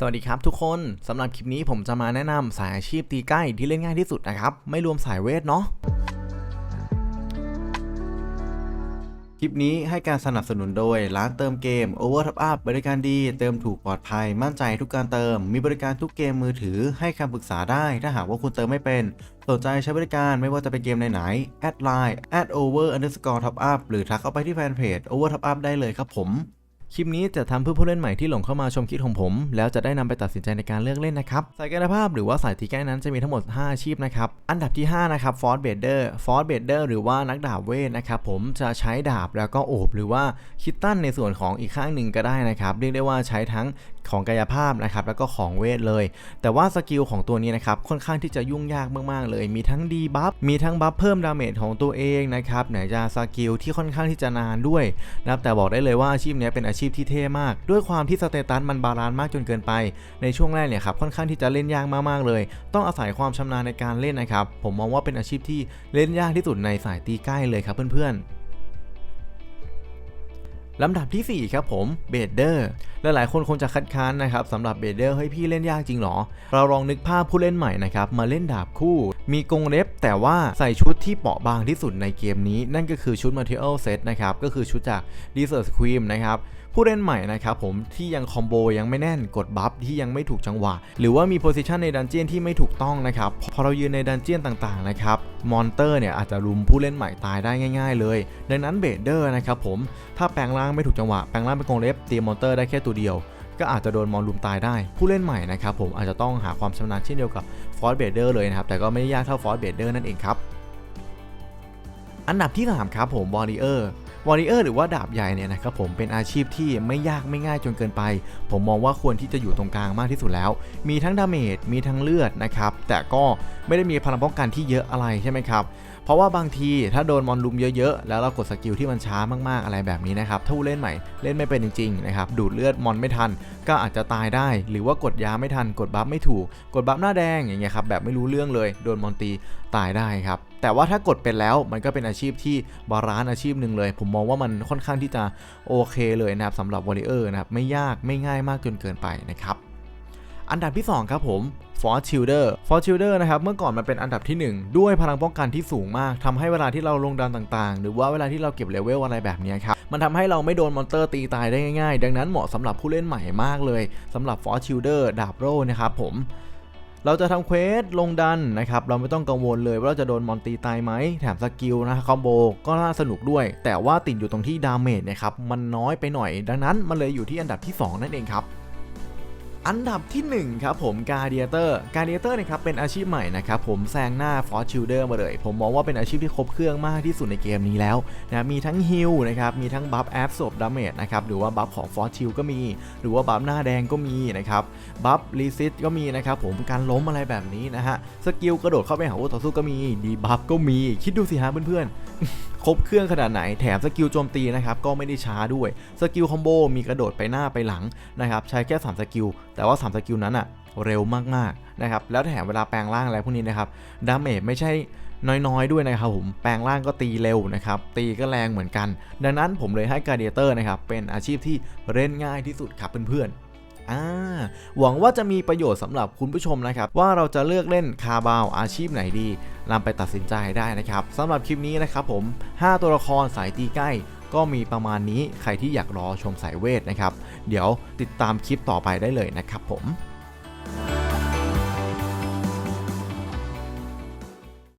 สวัสดีครับทุกคนสำหรับคลิปนี้ผมจะมาแนะนำสายอาชีพตีใกล้ที่เล่นง่ายที่สุดนะครับ ไม่รวมสายเวทเนาะคลิปนี้ให้การสนับสนุนโดย ร้านเติมเกม Over Top Up บริการดี เติมถูกปลอดภัย มั่นใจทุกการเติม มีบริการทุกเกมมือถือ ให้คำปรึกษาได้ ถ้าหากว่าคุณเติมไม่เป็น สนใจใช้บริการไม่ว่าจะเป็นเกมไหนๆแอดไลน์ at over underscore top up หรือทักเข้าไปที่แฟนเพจ over top up ได้เลยครับผม คลิปนี้จะทำเพื่อผู้เล่นใหม่ที่หลงเข้ามาชมคลิปของผม แล้วจะได้นำไปตัดสินใจในการเลือกเล่นนะครับ สายกายภาพหรือว่าสายตีใกล้นั้นจะมีทั้งหมด 5 อาชีพนะครับ อันดับที่ 5 นะครับฟอร์ b เบเดอร์ฟอร์ b เบเดอร์หรือว่านักดาบเวทนะครับผมจะใช้ดาบแล้วก็โอบ หรือว่าคิตตันในส่วนของอีกข้างหนึ่งก็ได้นะครับ เรียกได้ว่าใช้ทั้ง ของกายภาพนะครับแล้วก็ของเวทเลย แต่ว่าสกิลของตัวนี้นะครับค่อนข้างที่จะยุ่งยากมากๆเลย มีทั้งดีบัฟมีทั้งบัฟเพิ่มดาเมจของตัวเองนะครับไหนจะสกิลที่ค่อนข้างที่จะนานด้วยนะครับแต่บอกได้เลยว่าอาชีพนี้เป็นอาชีพที่เท่มาก ด้วยความที่สเตตัสมันบาลานซ์มากจนเกินไป ในช่วงแรกเนี่ยครับค่อนข้างที่จะเล่นยากมากๆเลย ต้องอาศัยความชำนาญในการเล่นนะครับผมมองว่าเป็นอาชีพที่เล่นยากที่สุดในสายตีใกล้เลยครับเพื่อนๆลำดับที่ 4 ครับผมเบเดอร์หลายๆคนคงจะคัดค้านนะครับสำหรับเบเดอร์เฮ้ยพี่เล่นยากจริงหรอ เราลองนึกภาพผู้เล่นใหม่นะครับมาเล่นดาบคู่ มีกงเล็บ แต่ว่าใส่ชุดที่เปราะบางที่สุดในเกมนี้ นั่นก็คือชุด Material Set นะครับก็คือชุดจาก Desert Scream นะครับผู้เล่นใหม่นะครับผมที่ยังคอมโบยังไม่แน่นกดบัฟที่ยังไม่ถูกจังหวะ หรือว่ามีโพซิชันในดันเจียนที่ไม่ถูกต้องนะครับพอเรายืนในดันเจียนต่างๆนะครับมอนเตอร์เนี่ยอาจจะรุมผู้เล่นใหม่ตายได้ง่าย ๆ เลย ดังนั้นเบเดอร์นะครับผมถ้าแปลงร่างไม่ถูกจังหวะแปลงร่างเป็นกงเล็บตีมอนเตอร์ได้แค่ตัวเดียว ก็อาจจะโดนมอนลุมตายได้ ผู้เล่นใหม่นะครับผมอาจจะต้องหาความชำนาญเช่นเดียวกับฟอร์เบเดอร์เลยนะครับแต่ก็ไม่ได้ยากเท่าฟอร์เบเดอร์นั่นเองครับอันดับที่3ครับผมวอริเออร์วอริเออร์หรือว่าดาบใหญ่เนี่ยนะครับผมเป็นอาชีพที่ไม่ยากไม่ง่ายจนเกินไป ผมมองว่าควรที่จะอยู่ตรงกลางมากที่สุดแล้ว มีทั้งดาเมจมีทั้งเลือดนะครับแต่ก็ไม่ได้มีพลังป้องกันที่เยอะอะไรใช่ไหมครับ เพราะว่าบางทีถ้าโดนมอนลุมเยอะๆ แล้วเรากดสกิลที่มันช้ามากๆอะไรแบบนี้นะครับถ้าเล่นใหม่เล่นไม่เป็นจริงๆนะครับดูดเลือดมอนไม่ทัน ก็อาจจะตายได้ หรือว่ากดยาไม่ทัน กดบัฟไม่ถูก กดบัฟหน้าแดงอย่างเงี้ยครับแบบไม่รู้เรื่องเลยโดนมอนตีตายได้ครับแต่ว่าถ้ากดเป็นแล้วมันก็เป็นอาชีพที่บาลานซ์อาชีพหนึ่งเลย ผมมองว่ามันค่อนข้างที่จะโอเคเลยนะครับสำหรับวอริเออร์นะครับไม่ยากไม่ง่ายมากจนเกินไปนะครับ อันดับที่ 2 ครับผม f o r t u d e r f o r t u d e r นะครับเมื่อก่อนมันเป็นอันดับที่ 1 ด้วยพลังป้องกันที่สูงมากทำให้เวลาที่เราลงดันต่างๆ หรือว่าเวลาที่เราเก็บเลเวลอะไรแบบนี้ครับ มันทำให้เราไม่โดนมอนเตอร์ตีตายได้ง่ายๆ ดังนั้นเหมาะสำหรับผู้เล่นใหม่มากเลยสำหรับ f o r t u d e r ดาบโร่นะครับผมเราจะทำเควสลงดันนะครับ เราไม่ต้องกังวลเลยว่าเราจะโดนมอนตีตายไหม แถมสกิลนะคอมโบก็น่าสนุกด้วย แต่ว่าติดอยู่ตรงที่ดาเมจนะครับ มันน้อยไปหน่อย ดังนั้นมันเลยอยู่ที่อันดับที่ 2 นั่นเองครับ อันดับที่ 1 ครับผมการเดียเตอร์การเดียเตอร์นะครับเป็นอาชีพใหม่นะครับผมแซงหน้าฟอร์ชิลเดอร์มาเลย ผมมองว่าเป็นอาชีพที่ครบเครื่องมากที่สุดในเกมนี้แล้วนะมีทั้งฮิลนะครับมีทั้งบัฟแอฟสบดาเมจนะครับหรือว่าบัฟของฟอร์ชิลก็มี หรือว่าบัฟหน้าแดงก็มีนะครับบัฟรีซิตก็มีนะครับผมการล้มอะไรแบบนี้นะฮะสกิลกระโดดเข้าไปหาคู่ต่อสู้ก็มีดีบัฟก็มีคิดดูสิฮะเพื่อนๆครบเครื่องขนาดไหนแถมสกิลโจมตีนะครับก็ไม่ได้ช้าด้วยสกิลคอมโบมีกระโดดไปหน้าไปหลังนะครับใช้แค่ 3 สกิล แต่ว่า 3 สกิลนั้นอะเร็วมากๆนะครับแล้วแถมเวลาแปลงร่างอะไรพวกนี้นะครับดาเมจไม่ใช่น้อยๆ ด้วยนะครับผม แปลงร่างก็ตีเร็วนะครับ ตีก็แรงเหมือนกัน ดังนั้นผมเลยให้การเดียเตอร์นะครับ เป็นอาชีพที่เล่นง่ายที่สุดครับเพื่อนๆ อ่าหวังว่าจะมีประโยชน์สำหรับคุณผู้ชมนะครับ ว่าเราจะเลือกเล่นคาบาวอาชีพไหนดีนำไปตัดสินใจได้นะครับสำหรับคลิปนี้นะครับผม 5 ตัวละครสายตีใกล้ก็มีประมาณนี้ใครที่อยากรอชมสายเวทนะครับ เดี๋ยวติดตามคลิปต่อไปได้เลยนะครับผม